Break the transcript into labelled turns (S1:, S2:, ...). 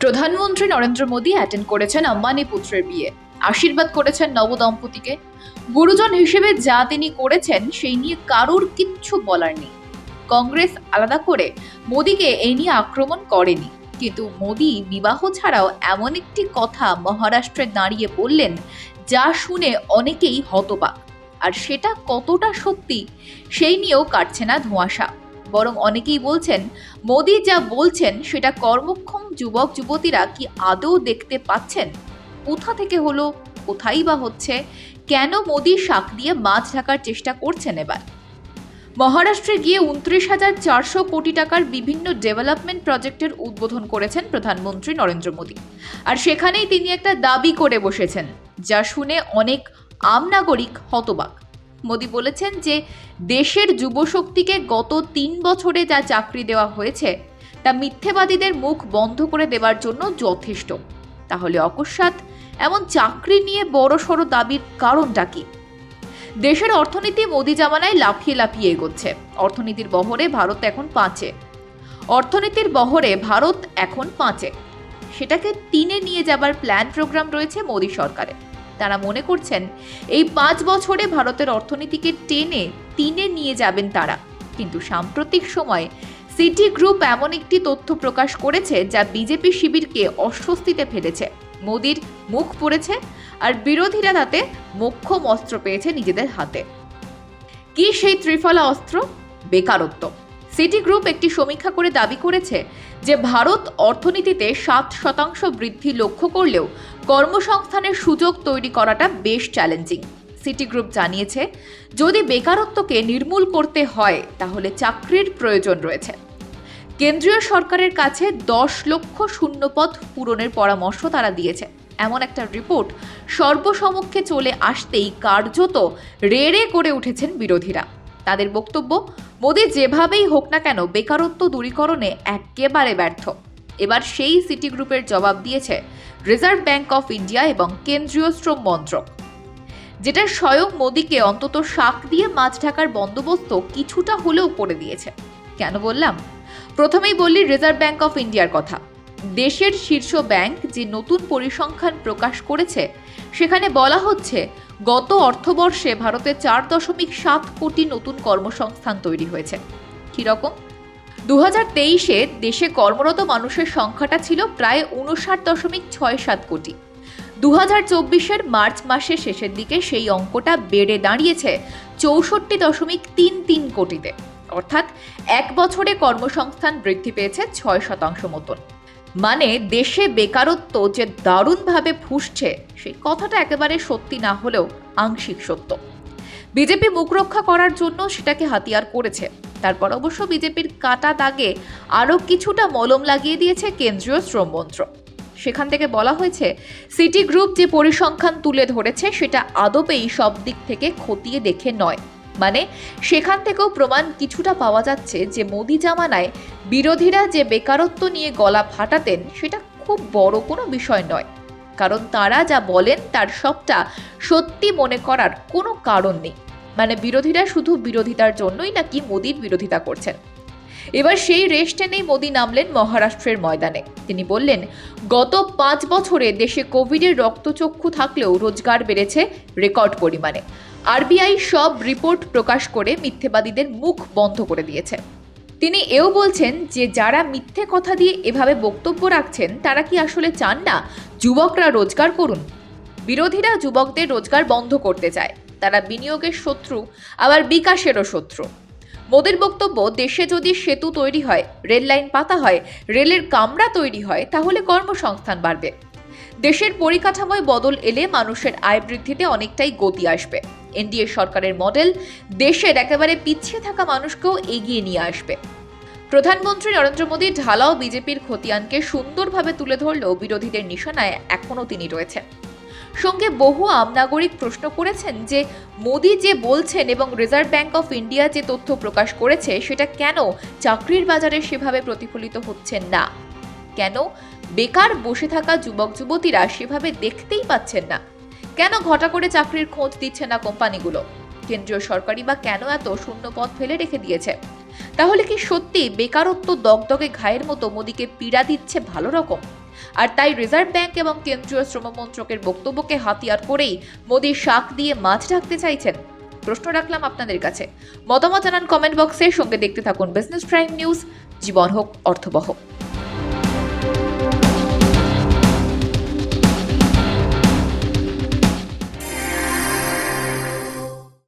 S1: প্রধানমন্ত্রী নরেন্দ্র মোদী অ্যাটেন্ড করেছেন আম্বানি পুত্রের বিয়ে। আশীর্বাদ করেছেন নবদম্পতিকে। গুরুজন হিসেবে যা তিনি করেছেন, সেই নিয়ে কারোর কিচ্ছু বলার নেই। কংগ্রেস আলাদা করে মোদীকে এই নিয়ে আক্রমণ করেনি। কিন্তু মোদী বিবাহ ছাড়াও এমন একটি কথা মহারাষ্ট্রে দাঁড়িয়ে বললেন, যা শুনে অনেকেই হতবাক। আর সেটা কতটা সত্যি, সেই নিয়েও কাটছে না ধোঁয়াশা। বরং অনেকেই বলছেন, মোদী যা বলছেন, সেটা কর্মক্ষম যুবক, যুবতীরা কি আদৌ দেখতে পাচ্ছেন? কোথা থেকে হলো? কোথায় বা হচ্ছে? কেন মোদী শাক দিয়ে মাছ ঢাকার চেষ্টা করছেন এবার? মহারাষ্ট্রে গিয়ে উনত্রিশ হাজার চারশো কোটি টাকার বিভিন্ন ডেভেলপমেন্ট প্রজেক্টের উদ্বোধন করেছেন প্রধানমন্ত্রী নরেন্দ্র মোদী। আর সেখানেই তিনি একটা দাবি করে বসেছেন, যা শুনে অনেক আম নাগরিক হতবাক। মোদী বলেছেন যে দেশের যুবশক্তিকে গত তিন বছরে যা চাকরি দেওয়া হয়েছে, তা মিথ্যেবাদীদের মুখ বন্ধ করে দেওয়ার জন্য যথেষ্ট। তাহলে অকস্মাৎ এমন চাকরি নিয়ে বড় সড় দাবির কারণটা কি? দেশের অর্থনীতি মোদি জামানায় লাফিয়ে লাফিয়ে এগোচ্ছে। অর্থনীতির বহরে ভারত এখন পাঁচে। অর্থনীতির বহরে ভারত এখন পাঁচে। সেটাকে তিনে নিয়ে যাবার প্ল্যান প্রোগ্রাম রয়েছে মোদী সরকারের। তারা মনে করছেন, এই পাঁচ বছরে ভারতের অর্থনীতিকে টেনে, তিনে নিয়ে যাবেন তারা। কিন্তু সাম্প্রতিক সময়ে সিটি গ্রুপ এমন একটি তথ্য প্রকাশ করেছে যা বিজেপি শিবিরকে অস্বস্তিতে ফেলেছে। মোদির মুখ পড়েছে আর বিরোধীরা তাতে মোক্ষম অস্ত্র পেয়েছে নিজেদের হাতে। কি সেই ত্রিফলা অস্ত্র? বেকারত্ব। সিটি গ্রুপ একটি সমীক্ষা করে দাবি করেছে যে ভারত অর্থনীতিতে সাত শতাংশ বৃদ্ধি লক্ষ্য করলেও কর্মসংস্থানের সুযোগ তৈরি করাটা বেশ চ্যালেঞ্জিং সিটি গ্রুপ জানিয়েছে, যদি বেকারত্বকে নির্মূল করতে হয়, তাহলে চাকরির প্রয়োজন রয়েছে। কেন্দ্রীয় সরকারের কাছে দশ লক্ষ শূন্যপদ পূরণের পরামর্শ তারা দিয়েছে। এমন একটা রিপোর্ট সর্বসমক্ষে চলে আসতেই কার্যত রেড়ে করে উঠেছেন বিরোধীরা। তাদের বক্তব্য, মোদি যেভাবেই হোক না কেন বেকারত্ব দূরীকরণে একেবারে ব্যর্থ। এবার সেই সিটি গ্রুপের জবাব দিয়েছে রিজার্ভ ব্যাংক অফ ইন্ডিয়া এবং কেন্দ্রীয় শ্রম মন্ত্রক। যেটা স্বয়ং মোদিকে অন্তত শাক দিয়ে মাছ ঢাকার বন্দোবস্ত কিছুটা হলেও করে দিয়েছে। কেন বললাম? প্রথমেই বললি রিজার্ভ ব্যাংক অফ ইন্ডিয়ার কথা। দেশের শীর্ষ ব্যাংক যে নতুন পরিসংখ্যান প্রকাশ করেছে সেখানে বলা হচ্ছে, গত অর্থবর্ষে ভারতে চার দশমিক সাত কোটি নতুন কর্মসংস্থান তৈরি হয়েছে। কীরকম দু হাজার তেইশে দেশে কর্মরত মানুষের সংখ্যাটা ছিল প্রায় উনষাট দশমিক ছয় সাত কোটি। দু হাজার চব্বিশের মার্চ মাসের শেষের দিকে সেই অঙ্কটা বেড়ে দাঁড়িয়েছে চৌষট্টি দশমিক তিন তিন কোটিতে। অর্থাৎ এক বছরে কর্মসংস্থান বৃদ্ধি পেয়েছে ছয় শতাংশ মতন। মানে দেশে বেকারত্ব যে দারুণভাবে ফুসছে, সেই কথাটা একেবারে সত্যি না হলেও আংশিক সত্য। বিজেপি মুখ রক্ষা করার জন্য সেটাকে হাতিয়ার করেছে। তারপর অবশ্য বিজেপির কাটা দাগে আরও কিছুটা মলম লাগিয়ে দিয়েছে কেন্দ্রীয় শ্রমমন্ত্র সেখান থেকে বলা হয়েছে, সিটি গ্রুপ যে পরিসংখ্যান তুলে ধরেছে, সেটা আদপেই সব দিক থেকে খতিয়ে দেখে নয়। মানে সেখান থেকেও প্রমাণ কিছুটা পাওয়া যাচ্ছে যে মোদি জামানায় বিরোধীরা যে বেকারত্ব নিয়ে গলা ফাটাতেন সেটা খুব বড় কোনো বিষয় নয়। কারণ তারা যা বলেন তার সবটা সত্যি মনে করার কোনো কারণ নেই। মানে বিরোধীরা শুধু বিরোধিতার জন্যই নাকি মোদির বিরোধিতা করছেন। এবার সেই রেশ টেনেই মোদি নামলেন মহারাষ্ট্রের ময়দানে। তিনি বললেন, গত পাঁচ বছরে দেশে কোভিডের রক্তচক্ষু থাকলেও রোজগার বেড়েছে রেকর্ড পরিমাণে। আরবিআই সব রিপোর্ট প্রকাশ করে মিথ্যেবাদীদের মুখ বন্ধ করে দিয়েছে। তিনি এও বলছেন যে, যারা মিথ্যে কথা দিয়ে এভাবে বক্তব্য রাখছেন, তারা কি আসলে চান না যুবকরা রোজগার করুন? বিরোধীরা যুবকদের রোজগার বন্ধ করতে চায়। তারা বিনিয়োগের শত্রু, আবার বিকাশেরও শত্রু। মোদের বক্তব্য, দেশে যদি সেতু তৈরি হয়, রেল লাইন পাতা হয়, রেলের কামরা তৈরি হয়, তাহলে কর্মসংস্থান বাড়বে। দেশের পরিকাঠামোয় বদল এলে মানুষের আয় বৃদ্ধিতে অনেকটাই গতি আসবে। এনডিএ সরকারের মডেল, দেশের একেবারে পিছিয়ে থাকা মানুষকেও এগিয়ে নিয়ে আসবে। প্রধানমন্ত্রী নরেন্দ্র মোদী ঢালাও বিজেপির খতিয়ানকে সুন্দরভাবে তুলে ধরলেও বিরোধীদের নিশানায় এখনও তিনি রয়েছেন। সঙ্গে বহু আমনাগরিক প্রশ্ন করেছেন যে, মোদি যে বলছেন এবং রিজার্ভ ব্যাংক অফ ইন্ডিয়া যে তথ্য প্রকাশ করেছে, সেটা কেন চাকরির বাজারে সেভাবে প্রতিফলিত হচ্ছে না? কেন বেকার বসে থাকা যুবক যুবতীরা সেভাবে দেখতেই পাচ্ছেন না? কেন ঘটা করে চাকরির খোঁজ দিচ্ছে না কোম্পানিগুলো? কেন্দ্রীয় সরকারি বা কেন এত শূন্য পথ ফেলে রেখে দিয়েছে? তাহলে কি সত্যি বেকারত্ব দগদগে ঘায়ের মতো মোদিকে পীড়া দিচ্ছে ভালো রকম? আর তাই রিজার্ভ ব্যাংক এবং কেন্দ্রীয় শ্রম মন্ত্রকের বক্তব্যকে হাতিয়ার করেই মোদী শাক দিয়ে মাছ ঢাকতে চাইছেন। প্রশ্ন রাখলাম আপনাদের কাছে। মতামত জানান কমেন্ট বক্সে সঙ্গে দেখতে থাকুন বিজনেস প্রাইম নিউজ জীবন হোক, অর্থবহ।